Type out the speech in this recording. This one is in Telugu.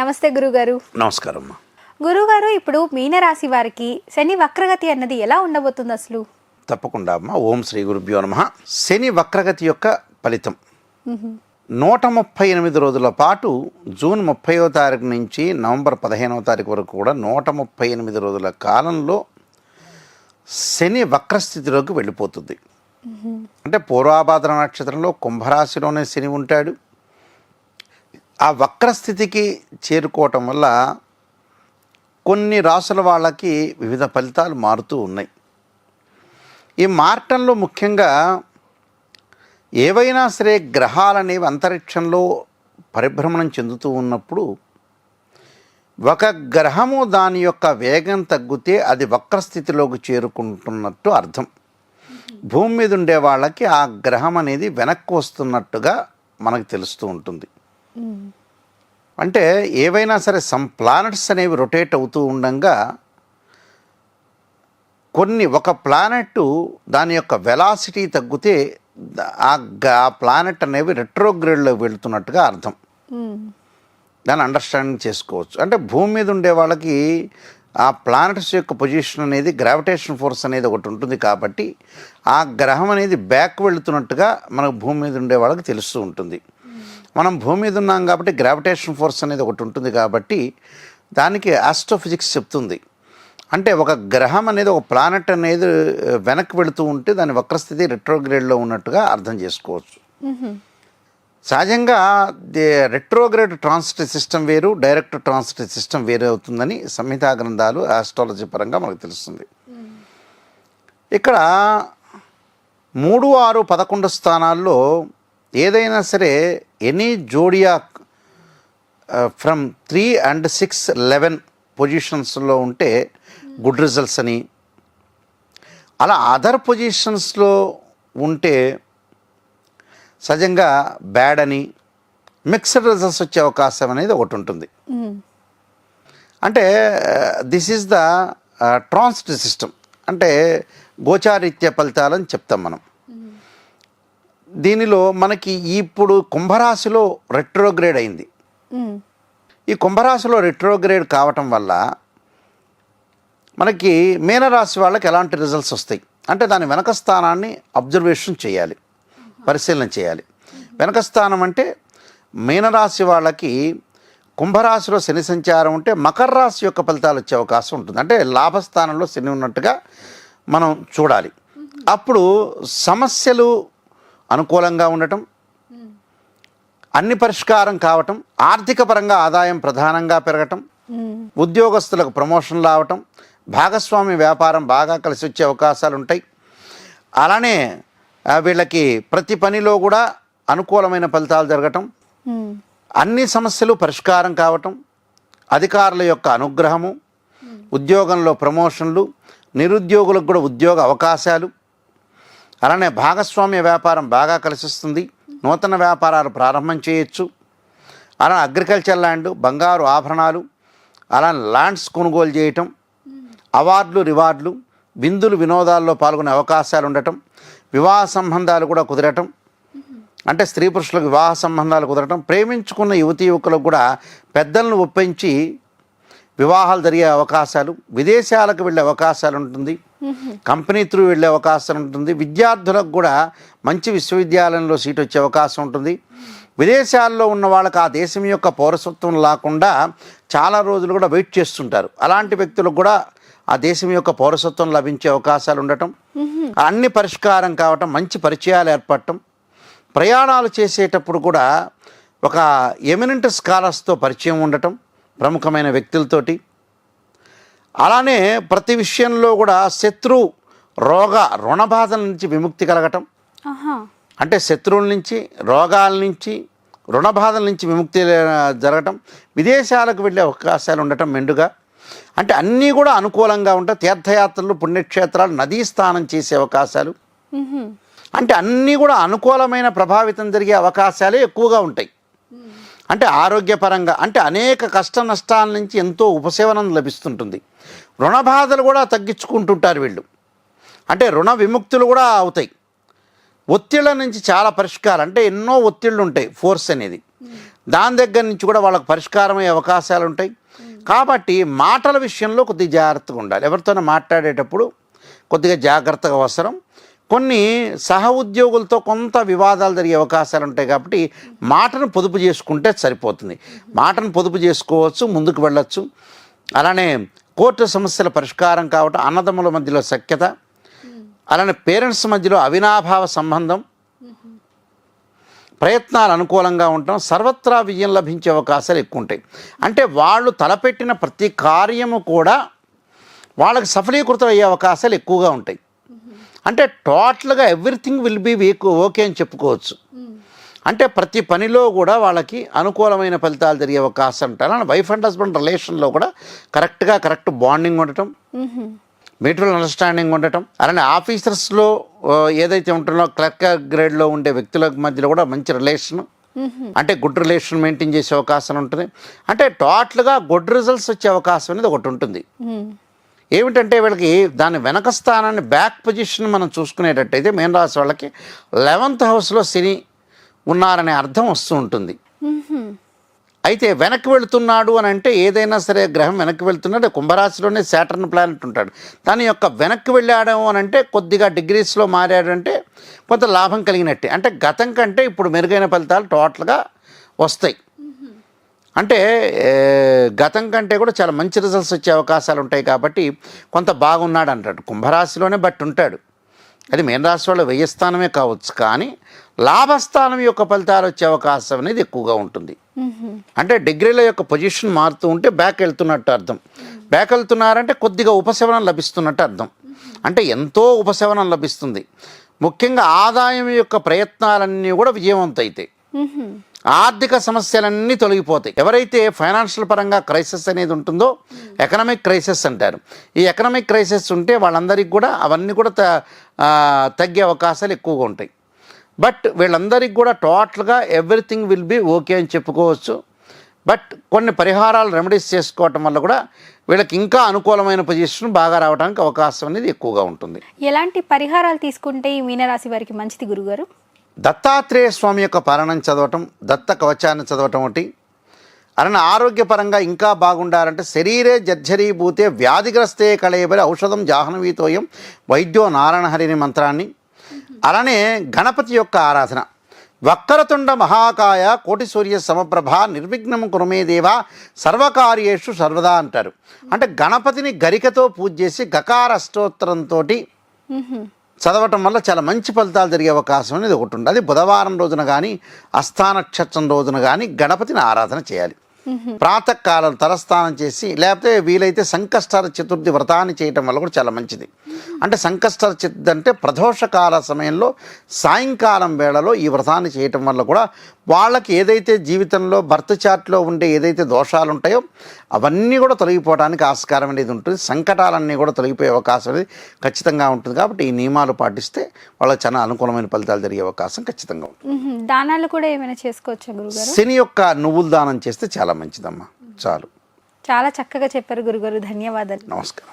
నమస్తే గురుగారు. నమస్కారం గురుగారు ఇప్పుడు మీనరాశి వారికి శని వక్రగతి అన్నది ఎలా ఉండబోతుంది అసలు? తప్పకుండా అమ్మా. ఓం శ్రీ గురుభ్యో నమ. శని వక్రగతి యొక్క ఫలితం. నూట ముప్పై ఎనిమిది రోజుల పాటు జూన్ ముప్పైవ తారీఖు నుంచి నవంబర్ పదిహేనవ తారీఖు వరకు కూడా నూట ముప్పై ఎనిమిది రోజుల కాలంలో శని వక్రస్థితిలోకి వెళ్ళిపోతుంది. అంటే పూర్వాభాద్ర నక్షత్రంలో కుంభరాశిలోనే శని ఉంటాడు. ఆ వక్రస్థితికి చేరుకోవటం వల్ల కొన్ని రాసుల వాళ్ళకి వివిధ ఫలితాలు మారుతూ ఉన్నాయి. ఈ మార్టంలో ముఖ్యంగా ఏవైనా సరే గ్రహాలు అనేవి అంతరిక్షంలో పరిభ్రమణం చెందుతూ ఉన్నప్పుడు ఒక గ్రహము దాని యొక్క వేగం తగ్గితే అది వక్రస్థితిలోకి చేరుకుంటున్నట్టు అర్థం. భూమి మీద ఉండే వాళ్ళకి ఆ గ్రహం అనేది వెనక్కి వస్తున్నట్టుగా మనకు తెలుస్తూ ఉంటుంది. అంటే ఏవైనా సరే సమ్ ప్లానెట్స్ అనేవి రొటేట్ అవుతూ ఉండగా కొన్ని ఒక ప్లానెట్ దాని యొక్క వెలాసిటీ తగ్గితే ఆ గ- ఆ ప్లానెట్ అనేవి రెట్రోగ్రేడ్లో వెళ్తున్నట్టుగా అర్థం. దాన్ని అండర్స్టాండింగ్ చేసుకోవచ్చు. అంటే భూమి మీద ఉండే వాళ్ళకి ఆ ప్లానెట్స్ యొక్క పొజిషన్ అనేది గ్రావిటేషన్ ఫోర్స్ అనేది ఒకటి ఉంటుంది కాబట్టి ఆ గ్రహం అనేది బ్యాక్ వెళుతున్నట్టుగా మనకు భూమి మీద ఉండే వాళ్ళకి తెలుస్తూ ఉంటుంది. మనం భూమి మీద ఉన్నాం కాబట్టి గ్రావిటేషన్ ఫోర్స్ అనేది ఒకటి ఉంటుంది కాబట్టి దానికి ఆస్ట్రోఫిజిక్స్ చెప్తుంది. అంటే ఒక గ్రహం అనేది ఒక ప్లానెట్ అనేది వెనక్కి వెళుతూ ఉంటే దాని వక్రస్థితి రెట్రోగ్రేడ్లో ఉన్నట్టుగా అర్థం చేసుకోవచ్చు. సహజంగా రెట్రోగ్రేడ్ ట్రాన్సిట్ సిస్టమ్ వేరు డైరెక్ట్ ట్రాన్సిట్ సిస్టమ్ వేరు అవుతుందని సంహితా గ్రంథాలు ఆస్ట్రాలజీ పరంగా మనకు తెలుస్తుంది. ఇక్కడ మూడు ఆరు పదకొండు స్థానాల్లో ఏదైనా సరే any zodiac from three and six eleven పొజిషన్స్లో ఉంటే గుడ్ రిజల్ట్స్ అని. అలా అదర్ పొజిషన్స్లో ఉంటే సహజంగా బ్యాడ్ అని మిక్స్డ్ రిజల్ట్స్ వచ్చే అవకాశం అనేది ఒకటి ఉంటుంది. అంటే this is the transit system అంటే గోచారీత్య ఫలితాలని చెప్తాం మనం. దీనిలో మనకి ఇప్పుడు కుంభరాశిలో రెట్రోగ్రేడ్ అయింది. ఈ కుంభరాశిలో రెట్రోగ్రేడ్ కావటం వల్ల మనకి మీనరాశి వాళ్ళకి ఎలాంటి రిజల్ట్స్ వస్తాయి? అంటే దాని వెనక స్థానాన్ని అబ్జర్వేషన్ చేయాలి పరిశీలన చేయాలి. వెనక స్థానం అంటే మీనరాశి వాళ్ళకి కుంభరాశిలో శని సంచారం ఉంటే మకర రాశి యొక్క ఫలితాలు వచ్చే అవకాశం ఉంటుంది. అంటే లాభస్థానంలో శని ఉన్నట్టుగా మనం చూడాలి. అప్పుడు సమస్యలు అనుకూలంగా ఉండటం అన్ని పరిష్కారం కావటం ఆర్థిక పరంగా ఆదాయం ప్రధానంగా పెరగటం ఉద్యోగస్తులకు ప్రమోషన్లు రావటం భాగస్వామి వ్యాపారం బాగా కలిసి వచ్చే అవకాశాలు ఉంటాయి. అలానే వీళ్ళకి ప్రతి పనిలో కూడా అనుకూలమైన ఫలితాలు జరగటం అన్ని సమస్యలు పరిష్కారం కావటం అధికారుల యొక్క అనుగ్రహము ఉద్యోగంలో ప్రమోషన్లు నిరుద్యోగులకు కూడా ఉద్యోగ అవకాశాలు అలానే భాగస్వామ్య వ్యాపారం బాగా కలిసిస్తుంది. నూతన వ్యాపారాలు ప్రారంభం చేయొచ్చు. అలా అగ్రికల్చర్ ల్యాండ్ బంగారు ఆభరణాలు అలా ల్యాండ్స్ కొనుగోలు చేయటం అవార్డులు రివార్డులు విందులు వినోదాల్లో పాల్గొనే అవకాశాలు ఉండటం వివాహ సంబంధాలు కూడా కుదరటం అంటే స్త్రీ పురుషులకు వివాహ సంబంధాలు కుదరటం ప్రేమించుకున్న యువతి యువకులకు కూడా పెద్దలను ఒప్పించి వివాహాలు జరిగే అవకాశాలు విదేశాలకు వెళ్ళే అవకాశాలు ఉంటుంది. కంపెనీ త్రూ వెళ్ళే అవకాశం ఉంటుంది. విద్యార్థులకు కూడా మంచి విశ్వవిద్యాలయంలో సీట్ వచ్చే అవకాశం ఉంటుంది. విదేశాల్లో ఉన్న వాళ్ళకి ఆ దేశం యొక్క పౌరసత్వం లేకుండా చాలా రోజులు కూడా వెయిట్ చేస్తుంటారు. అలాంటి వ్యక్తులకు కూడా ఆ దేశం యొక్క పౌరసత్వం లభించే అవకాశాలు ఉండటం అన్ని పరిష్కారం కావటం మంచి పరిచయాలు ఏర్పడటం ప్రయాణాలు చేసేటప్పుడు కూడా ఒక ఎమినెంట్ స్కాలర్స్తో పరిచయం ఉండటం ప్రముఖమైన వ్యక్తులతోటి. అలానే ప్రతి విషయంలో కూడా శత్రు రోగ రుణబాధల నుంచి విముక్తి కలగటం. అంటే శత్రువుల నుంచి రోగాల నుంచి రుణబాధల నుంచి విముక్తి జరగటం. విదేశాలకు వెళ్ళే అవకాశాలు ఉండటం మెండుగా. అంటే అన్నీ కూడా అనుకూలంగా ఉంటాయి తీర్థయాత్రలు పుణ్యక్షేత్రాలు నదీ స్నానం చేసే అవకాశాలు. అంటే అన్నీ కూడా అనుకూలమైన ప్రభావితం జరిగే అవకాశాలే ఎక్కువగా ఉంటాయి. అంటే ఆరోగ్యపరంగా అంటే అనేక కష్ట నష్టాల నుంచి ఎంతో ఉపశమనం లభిస్తుంటుంది. రుణ బాధలు కూడా తగ్గించుకుంటుంటారు వీళ్ళు. అంటే రుణ విముక్తులు కూడా అవుతాయి. ఒత్తిళ్ళ నుంచి చాలా పరిష్కారం అంటే ఎన్నో ఒత్తిళ్ళు ఉంటాయి ఫోర్స్ అనేది. దాని దగ్గర నుంచి కూడా వాళ్ళకు పరిష్కారమయ్యే అవకాశాలు ఉంటాయి. కాబట్టి మాటల విషయంలో కొద్దిగా జాగ్రత్తగా ఉండాలి. ఎవరితోనో మాట్లాడేటప్పుడు కొద్దిగా జాగ్రత్తగా అవసరం. కొన్ని సహ ఉద్యోగులతో కొంత వివాదాలు జరిగే అవకాశాలు ఉంటాయి కాబట్టి మాటను పొదుపు చేసుకుంటే సరిపోతుంది. మాటను పొదుపు చేసుకోవచ్చు ముందుకు వెళ్ళచ్చు. అలానే కోర్టు సమస్యల పరిష్కారం కావటం అన్నదమ్ముల మధ్యలో సఖ్యత అలానే పేరెంట్స్ మధ్యలో అవినాభావ సంబంధం ప్రయత్నాలు అనుకూలంగా ఉండటం సర్వత్రా విజయం లభించే అవకాశాలు ఎక్కువ ఉంటాయి. అంటే వాళ్ళు తలపెట్టిన ప్రతి కార్యము కూడా వాళ్ళకి సఫలీకృతం అయ్యే అవకాశాలు ఎక్కువగా ఉంటాయి. అంటే టోటల్గా everything will be weak okay అని చెప్పుకోవచ్చు. అంటే ప్రతి పనిలో కూడా వాళ్ళకి అనుకూలమైన ఫలితాలు జరిగే అవకాశం ఉంటాయి. అలానే వైఫ్ అండ్ హస్బెండ్ రిలేషన్లో కూడా కరెక్ట్గా కరెక్ట్ బాండింగ్ ఉండటం మ్యూచువల్ అండర్స్టాండింగ్ ఉండటం అలానే ఆఫీసర్స్లో ఏదైతే ఉంటుందో క్లర్క్ గ్రేడ్లో ఉండే వ్యక్తుల మధ్యలో కూడా మంచి రిలేషన్ అంటే గుడ్ రిలేషన్ మెయింటైన్ చేసే అవకాశం ఉంటుంది. అంటే టోటల్గా గుడ్ రిజల్ట్స్ వచ్చే అవకాశం అనేది ఒకటి ఉంటుంది. ఏమిటంటే వీళ్ళకి దాని వెనక స్థానాన్ని బ్యాక్ పొజిషన్ మనం చూసుకునేటట్టయితే మేన్ రాశి వాళ్ళకి లెవెంత్ హౌస్లో శని ఉన్నారనే అర్థం వస్తూ ఉంటుంది. అయితే వెనక్కి వెళుతున్నాడు అని అంటే ఏదైనా సరే గ్రహం వెనక్కి వెళ్తున్నాడు కుంభరాశిలోనే శాటర్న్ ప్లానెట్ ఉంటాడు. దాని యొక్క వెనక్కి వెళ్ళాడు అని అంటే కొద్దిగా డిగ్రీస్లో మారాడు అంటే కొంత లాభం కలిగినట్టే. అంటే గతం కంటే ఇప్పుడు మెరుగైన ఫలితాలు టోటల్గా వస్తాయి. అంటే గతం కంటే కూడా చాలా మంచి రిజల్ట్స్ వచ్చే అవకాశాలు ఉంటాయి కాబట్టి కొంత బాగున్నాడు అంటాడు. కుంభరాశిలోనే బట్టి ఉంటాడు. అది మీన రాశి వాళ్ళు వెయ్యి స్థానమే కావచ్చు కానీ లాభస్థానం యొక్క ఫలితాలు వచ్చే అవకాశం అనేది ఎక్కువగా ఉంటుంది. అంటే డిగ్రీల యొక్క పొజిషన్ మారుతూ ఉంటే బ్యాక్ వెళ్తున్నట్టు అర్థం. బ్యాక్ వెళ్తున్నారంటే కొద్దిగా ఉపశమనం లభిస్తున్నట్టు అర్థం. అంటే ఎంతో ఉపశమనం లభిస్తుంది. ముఖ్యంగా ఆదాయం యొక్క ప్రయత్నాలన్నీ కూడా విజయవంతం అవుతాయి ఆర్థిక సమస్యలన్నీ తొలగిపోతాయి. ఎవరైతే ఫైనాన్షియల్ పరంగా క్రైసిస్ అనేది ఉంటుందో ఎకనామిక్ క్రైసిస్ అంటారు. ఈ ఎకనామిక్ క్రైసిస్ ఉంటే వాళ్ళందరికీ కూడా అవన్నీ కూడా త- తగ్గే అవకాశాలు ఎక్కువగా ఉంటాయి. బట్ వీళ్ళందరికీ కూడా టోటల్గా ఎవ్రీథింగ్ విల్ బి ఓకే అని చెప్పుకోవచ్చు. బట్ కొన్ని పరిహారాలు రెమెడీస్ చేసుకోవటం వల్ల కూడా వీళ్ళకి ఇంకా అనుకూలమైన పొజిషన్ బాగా రావడానికి అవకాశం అనేది ఎక్కువగా ఉంటుంది. ఎలాంటి పరిహారాలు తీసుకుంటే ఈ మీనరాశి వారికి మంచిది గురుగారు? దత్తాత్రేయ స్వామి యొక్క పాలనం చదవటం దత్త కవచాన్ని చదవటం ఒకటి. అలానే ఆరోగ్యపరంగా ఇంకా బాగుండాలంటే శరీరే జర్జరీభూతే వ్యాధిగ్రస్తే కళయబడి ఔషధం జాహ్నవీతోయం వైద్యో నారాయణహరిని మంత్రాన్ని. అలానే గణపతి యొక్క ఆరాధన. వక్రతుండ మహాకాయ కోటి సూర్య సమప్రభ నిర్విఘ్నం కురుమే దేవ సర్వకార్యేషు సర్వదా అంటారు. అంటే గణపతిని గరికతో పూజ చేసి గకారష్టోత్తరంతో చదవటం వల్ల చాలా మంచి ఫలితాలు జరిగే అవకాశం అనేది ఒకటి ఉంది అది బుధవారం రోజున కానీ అస్థాన నక్షత్రం రోజున కానీ గణపతిని ఆరాధన చేయాలి. ప్రాతకాలం తలస్నానం చేసి లేకపోతే వీలైతే సంకష్టార చతుర్థి వ్రతాన్ని చేయటం వల్ల కూడా చాలా మంచిది. అంటే సంకష్టార చతుర్థి అంటే ప్రదోషకాల సమయంలో సాయంకాలం వేళలో ఈ వ్రతాన్ని చేయటం వల్ల కూడా వాళ్ళకి ఏదైతే జీవితంలో బర్త్ చార్ట్లో ఉండే ఏదైతే దోషాలు ఉంటాయో అవన్నీ కూడా తొలగిపోవడానికి ఆస్కారం అనేది ఉంటుంది. సంకటాలన్నీ కూడా తొలగిపోయే అవకాశం అనేది ఖచ్చితంగా ఉంటుంది. కాబట్టి ఈ నియమాలు పాటిస్తే వాళ్ళకి చాలా అనుకూలమైన ఫలితాలు జరిగే అవకాశం ఖచ్చితంగా ఉంటుంది. దానాలు కూడా ఏమైనా చేసుకోవచ్చా గురుగారు? శని యొక్క నువ్వుల దానం చేస్తే చాలా మంచిదమ్మా. చాలు. చాలా చక్కగా చెప్పారు గురుగారు. ధన్యవాదాలు. నమస్కారం.